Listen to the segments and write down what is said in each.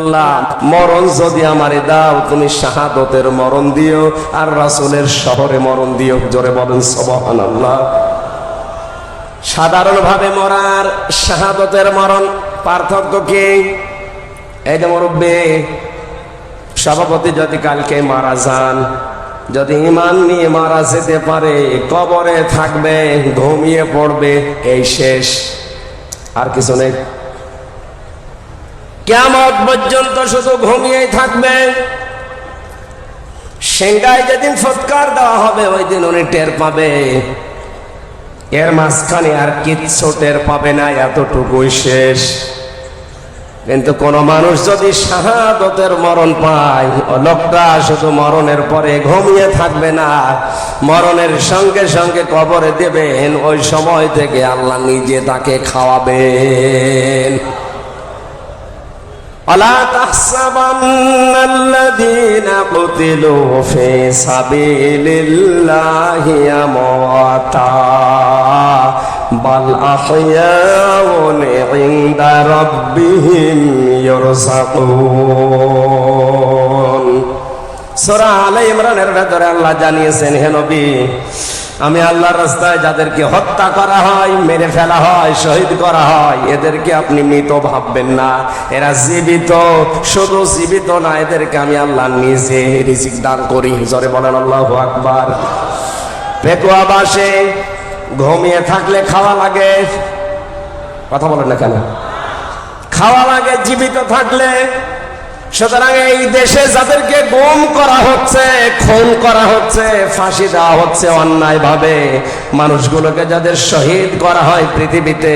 আল্লাহ মরণ যদি আমারে দাও, তুমি শাহাদতের মরণ দিও, আর রাসূলের শহরে মরণ দিও। জোরে বলেন, সুবহানাল্লাহ। সাধারণভাবে মরার শাহাদতের মরণ পার্থক্য কি? এই যে মুরব্বী, সভাপতি যদি কালকে মারা যান, যদি ইমান নিয়ে মারা যেতে পারে, কবরে থাকবে, ঘুমিয়ে পড়বে, এই শেষ। আর কিছু নেই। কেমন পর্যন্ত শুধু ঘুমিয়েই থাকবে। সেঙ্গায় যেদিন সৎকার দেওয়া হবে, ওই দিন উনি টের পাবে। এর মাঝখানে আর কিচ্ছু টের পাবে না, এতটুকুই শেষ। কিন্তু কোন মানুষ যদি শাহাদতের মরণ পায়, ও লোকটা শুধু মরণের পরে ঘুমিয়ে থাকবে না, মরণের সঙ্গে সঙ্গে কবরে দেবেন, ওই সময় থেকে আল্লাহ নিজে তাকে খাওয়াবেন। ألا تحسبن الذين قتلوا في سبيل الله أمواتا بل أحياء عند ربهم يرزقون সূরা আলে ইমরানের ভেতরে আল্লাহ জানিয়েছেন হে নবী আমি আল্লাহর রাস্তায় যাদেরকে হত্যা করা হয়, মেরে ফেলা হয়, শহীদ করা হয়, এদেরকে আপনি মৃত ভাববেন না। এরা জীবিত, শুধু জীবিত না, এদেরকে আমি আল্লাহ নিজে রিজিক দান করি। জরে বলেন আল্লাহ আকবার। পেকুয়া বাসে ঘুমিয়ে থাকলে খাওয়া লাগে। কথা বলেন না কেন? খাওয়া লাগে, জীবিত থাকলে সুতরাং এই দেশে যাদেরকে গুম করা হচ্ছে, খুন করা হচ্ছে, ফাঁসি দেওয়া হচ্ছে অন্যায় ভাবে মানুষগুলোকে যাদের শহীদ করা হয় পৃথিবীতে,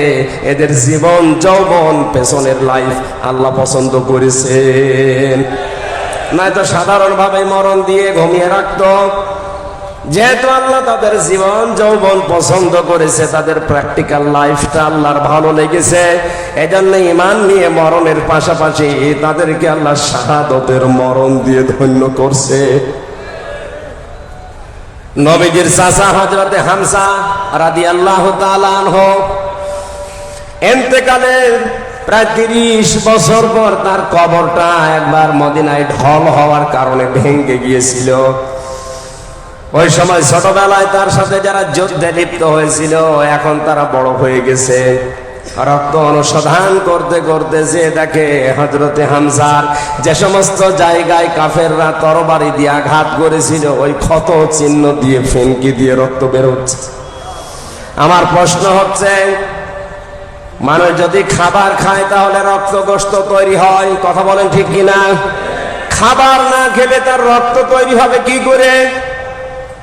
এদের জীবন, যৌবন, পেছনের লাইফ আল্লাহ পছন্দ করেছেন। নয়তো সাধারণভাবে মরণ দিয়ে ঘুমিয়ে রাখতো যেহেতু আল্লাহ তাদের জীবন, যৌবন পছন্দ করেছে, তাদের প্র্যাকটিক্যাল লাইফটা আল্লাহর ভালো লেগেছে, এজন্য ইমান নিয়ে মরণের পাশাপাশি তাদেরকে আল্লাহ শাহাদতের মরণ দিয়ে ধন্য করছে। নবীজির চাচা হজরতে হামসা রাদি আল্লাহ তালানহ এন্তেকালের প্রায় তিরিশ বছর পর তার কবরটা একবার মদিনায় ঢল হওয়ার কারণে ভেঙে গিয়েছিল। ওই সময় ছোটবেলায় তার সাথে যারা যুদ্ধে লিপ্ত হয়েছিল, এখন তারা বড় হয়ে গেছে। রক্ত অনুসন্ধান করতে করতে যে দেখে হজরতে হামজার যে সমস্ত জায়গায় কাফেররা তরবারি দিয়ে আঘাত করেছিল, ওই ক্ষত চিহ্ন দিয়ে ফেনকি দিয়ে রক্ত বের হচ্ছে। আমার প্রশ্ন হচ্ছে, মানুষ যদি খাবার খায় তাহলে রক্ত গোস্ত তৈরি হয়, কথা বলেন ঠিক কিনা? খাবার না খেলে তার রক্ত তৈরি হবে কি করে?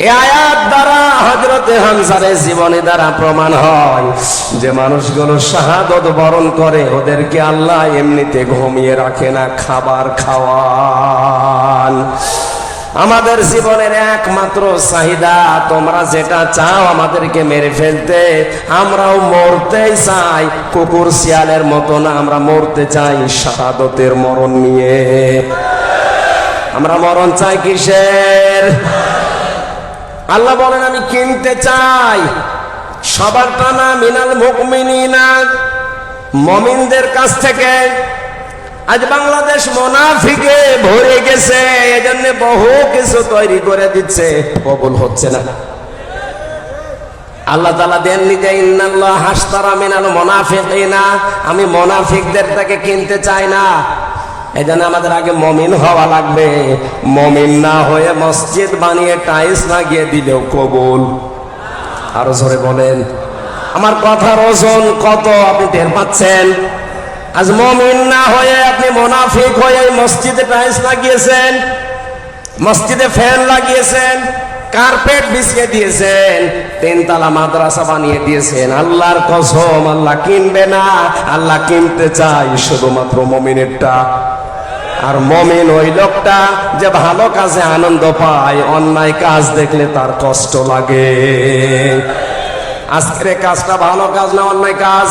এ আয়াত দ্বারা হজরতে হামসারের জীবনে দ্বারা প্রমাণ হয় যে মানুষগুলো শাহাদত বরণ করে, ওদেরকে আল্লাহ এমনিতে ঘুমিয়ে রাখে না, খাবার খাওয়ান। আমাদের জীবনের একমাত্র চাহিদা, তোমরা যেটা চাও আমাদেরকে মেরে ফেলতে, আমরাও মরতেই চাই, কুকুর শিয়ালের মতো না, আমরা মরতে চাই শাহাদতের মরণ নিয়ে। আমরা মরণ চাই কিসের? আল্লাহ বলেন, আমি কিনতে চাই। সবার টানা মিনাল মুকমিনিনা মমিনদের কাছ থেকে। আজ বাংলাদেশ মোনাফিকে ভরে গেছে, এজন্য বহু কিছু তৈরি করে দিচ্ছে। কবুল হচ্ছে না। আল্লাহ তালা দেননি যে, ইন্নাল্লাহ হাসতারা মিনাল মোনাফিকিনা, আমি মোনাফিকদের থেকে কিনতে চাই না। এই জন্য আমাদের আগে মমিন হওয়া লাগবে। মমিন না হয়ে মসজিদ বানিয়ে টাইলস লাগিয়ে দিলেও কবুল। আরও জোরে বলেন। আমার কথার ওজন কত আপনি টের পাচ্ছেন? আজ মমিন না হয়ে আপনি মোনাফিক হয়ে মসজিদে টাইলস লাগিয়েছেন, মসজিদে ফ্যান লাগিয়েছেন, কার্পেট বিছিয়ে দিয়েছেন, তিনতলা মাদ্রাসা বানিয়ে দিয়েছেন। আল্লাহর কসম, আল্লাহ কিনবে না, আল্লাহ কিনতে চাই শুধুমাত্র মমিনেরটা। আর মমিন ওই লোকটা যে ভালো কাজে আনন্দ পায়, অন্যায় কাজ দেখলে তার কষ্ট লাগে। আজকের কাজটা ভালো কাজ না অন্যায় কাজ?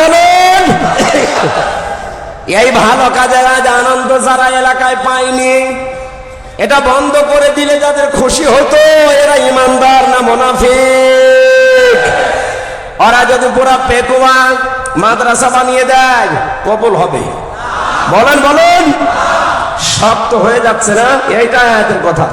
বলুন। এই ভালো কাজের আজ আনন্দ যারা এলাকায় পায়নি, এটা বন্ধ করে দিলে যাদের খুশি হতো, এরা ইমানদার না মোনাফিক? ওরা যদি পুরা পেকুয়া মাদ্রাসা বানিয়ে দেয়, কবুল হবে। বলেন বলেন। শক্ত হয়ে যাচ্ছে না? এইটা আয়াতের কথা।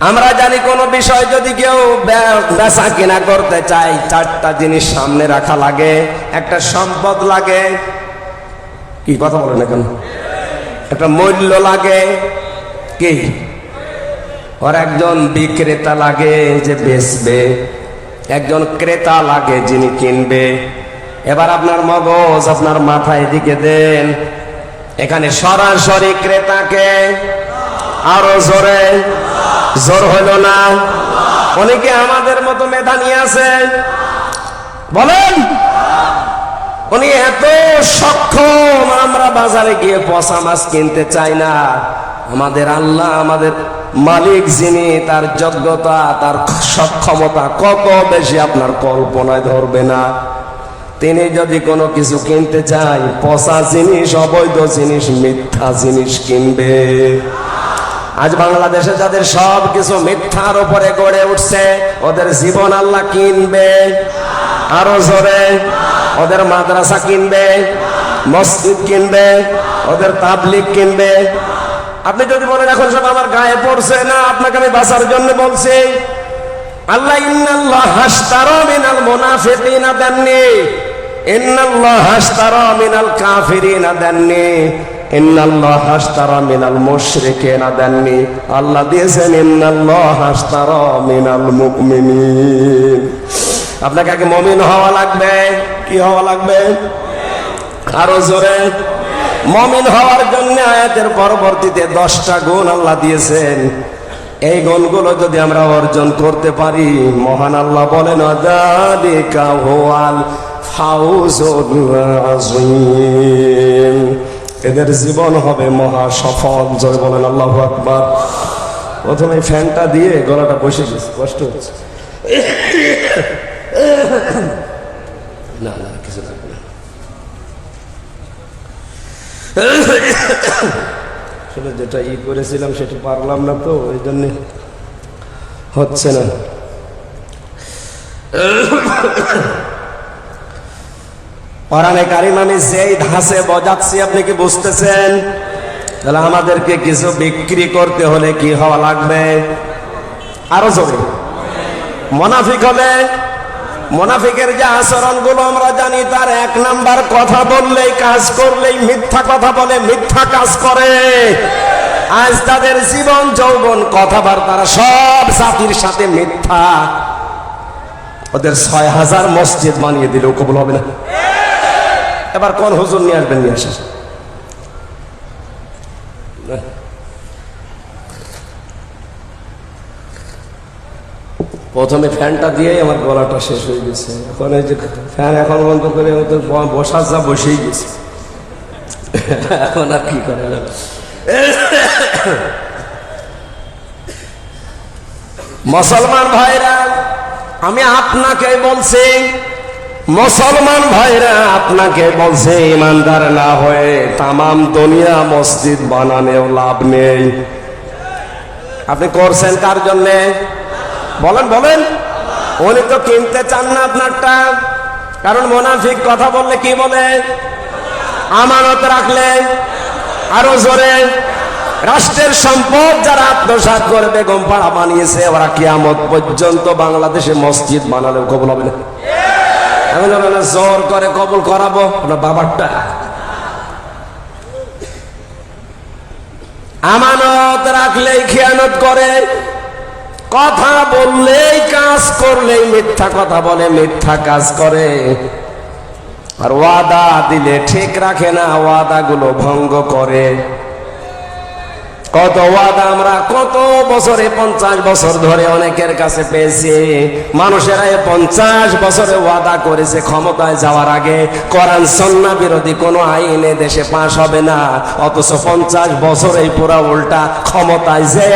আমরা জানি কোন বিষয় যদি কেউ বেচা কিনা করতে চাই চারটা জিনিস সামনে রাখা লাগে, একটা সম্পদ লাগে। কি কথা বলেন এখন একটা মূল্য লাগে। কি? ওর একজন বিক্রেতা লাগে যে বেচবে। একজন ক্রেতা লাগে যিনি কিনবে। এবার আপনার মগজ আপনার মাথায় দিকে দেন। এখানে সরাসরি ক্রেতাকে আরও জোরে। জোর হলো না। অনেকে আমাদের মতো মেধা নিয়ে আছেন বলেন, উনি এত সক্ষম, আমরা বাজারে গিয়ে পচা মাছ কিনতে চাই না। আমাদের আল্লাহ, আমাদের মালিক যিনি, তার যোগ্যতা, তার সক্ষমতা কত বেশি আপনার কল্পনায় ধরবে না। তিনি যদি কোনো কিছু কিনতে চাই পচা জিনিস, অবৈধ জিনিস, মিথ্যা জিনিস কিনবে। আজ বাংলাদেশে যাদের সব কিছু মিথ্যার উপরে গড়ে উঠছে, ওদের জীবন আল্লাহ কিনবে। আরও জোরে, ওদের মাদ্রাসা কিনবে, মসজিদ কিনবে, ওদের তাবলিগ কিনবে। আপনি যদি বলেন এখন সব আমার গায়ে পড়ছে, না, আপনাকে আমি বাঁচার জন্য বলছি, আল্লাহ ইন্নাল্লাহ হাসতারা মিনাল মুনাফিকিনা দেননি। আপনাকে মুমিন হওয়া লাগবে। কি হওয়া লাগবে? আরও জোরে। মমিন হওয়ার জন্য আয়াতের পরবর্তীতে দশটা গুণ আল্লাহ দিয়েছেন। এই গুণগুলো যদি আমরা অর্জন করতে পারি, মহান আল্লাহ বলেন আযীম। এদের জীবন হবে মহা সফল। জয় বলেন, আল্লাহু আকবার। প্রথমে ফ্যানটা দিয়ে গলাটা বসে গেছে কষ্ট হচ্ছে। না না, কিছু না। আসলে যেটা ই করেছিলাম সেটা পারলাম না তো, ওই জন্যে হচ্ছে না। পরাণে কারিম আমি যেই ধাসে বজাচ্ছি, আপনি কি বুঝতেছেন? তাহলে আমাদেরকে কিছু বিক্রি করতে হলে কি হওয়া লাগবে? আরও জোরে। মোনাফিক হলে, মোনাফিকের যে আচরণগুলো আমরা জানি, তার এক নাম্বার কথা বললেই কাজ করলেই মিথ্যা কথা বলে, মিথ্যা কাজ করে। আজ তাদের জীবন, যৌবন কথাবার্তারা সব জাতির সাথে মিথ্যা। ওদের ছয় হাজার মসজিদ বানিয়ে দিলেও কবুল হবে না। এবার কোন হুজুর নিয়ে আসবেন, নিয়ে আসেন। প্রথমে ফ্যানটা দিয়েই আমার গলাটা শেষ হয়ে গেছে। এখন এই যে ফ্যান এখন বন্ধ করে বসার যা বসেই গেছে। এখন আর কি করা মুসলমান ভাইরা, আমি আপনাকে বলছি মুসলমান ভাইরা, আপনাকে বলছে, ইমানদার না হয়ে তামাম দুনিয়া মসজিদ বানানেও লাভ নেই। আপনি করছেন কার জন্যে? বলেন বলেন। উনি তো কিনতে চান না আপনারটা। কারণ মোনাফিক কথা বললে কি বলে? আমানত রাখলে। আরও জোরে। রাষ্ট্রের সম্পদ যারা আত্মসাৎ করে বেগম পাড়া বানিয়েছে, ওরা কিয়ামত পর্যন্ত বাংলাদেশে মসজিদ বানালেও কবল হবে না। আমি বললাম, জোর করে কবল করাবো বাবারটা। আমানত রাখলেই খেয়ানত করে কথা বললেই কাজ করলেই মিথ্যা কথা বলে মিথ্যা কাজ করে। আর ওয়াদা দিলে ঠিক রাখে না ওয়াদা গুলো ভঙ্গ করে। কত ওয়াদা আমরা কত বছরে পঞ্চাশ বছর ধরে অনেকের কাছে পেয়েছি। মানুষেরা পঞ্চাশ বছরে ওয়াদা করেছে ক্ষমতায় যাওয়ার আগে। কোরআন, সন্না বিরোধী কোনো আইনে দেশে পাশ হবে না। অথচ পঞ্চাশ বছর এই পুরা উল্টা ক্ষমতায় যে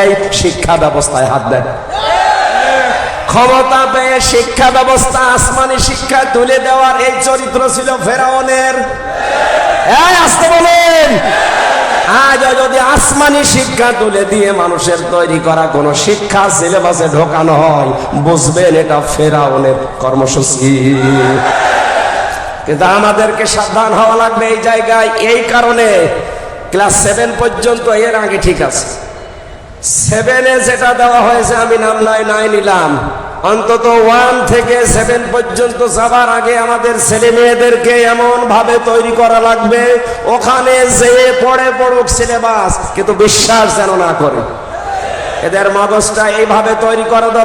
শিক্ষা ব্যবস্থায় হাত দেয়। ক্ষমতা পেয়ে শিক্ষা ব্যবস্থা, আসমানি শিক্ষা তুলে দেওয়ার এই চরিত্র ছিল ফেরাউনের এই আসতে বলেন আজ যদি আসমানি শিক্ষা তুলে দিয়ে মানুষের তৈরি করা কোন শিক্ষা সিলেবাসে ঢোকানো হয়, বুঝবেন এটা ফেরাউনের কর্মসূচি। কিন্তু আমাদেরকে সাবধান হওয়া লাগবে এই জায়গায়, এই কারণে ক্লাস সেভেন পর্যন্ত এর আগে ঠিক আছে। সেভেনে যেটা দেওয়া হয়েছে আমি নাম নাই নাই নিলাম। অন্তত ওয়ান থেকে সেভেন পর্যন্ত যাবার আগে আমাদের ছেলে মেয়েদেরকে এমন ভাবে তৈরি করা লাগবে, ওখানে যেয়ে পড়ে পড়ুক সিলেবাস, কিন্তু বিশ্বাস যেন না করে। এদের মগজটা এইভাবে তৈরি করা দরকার।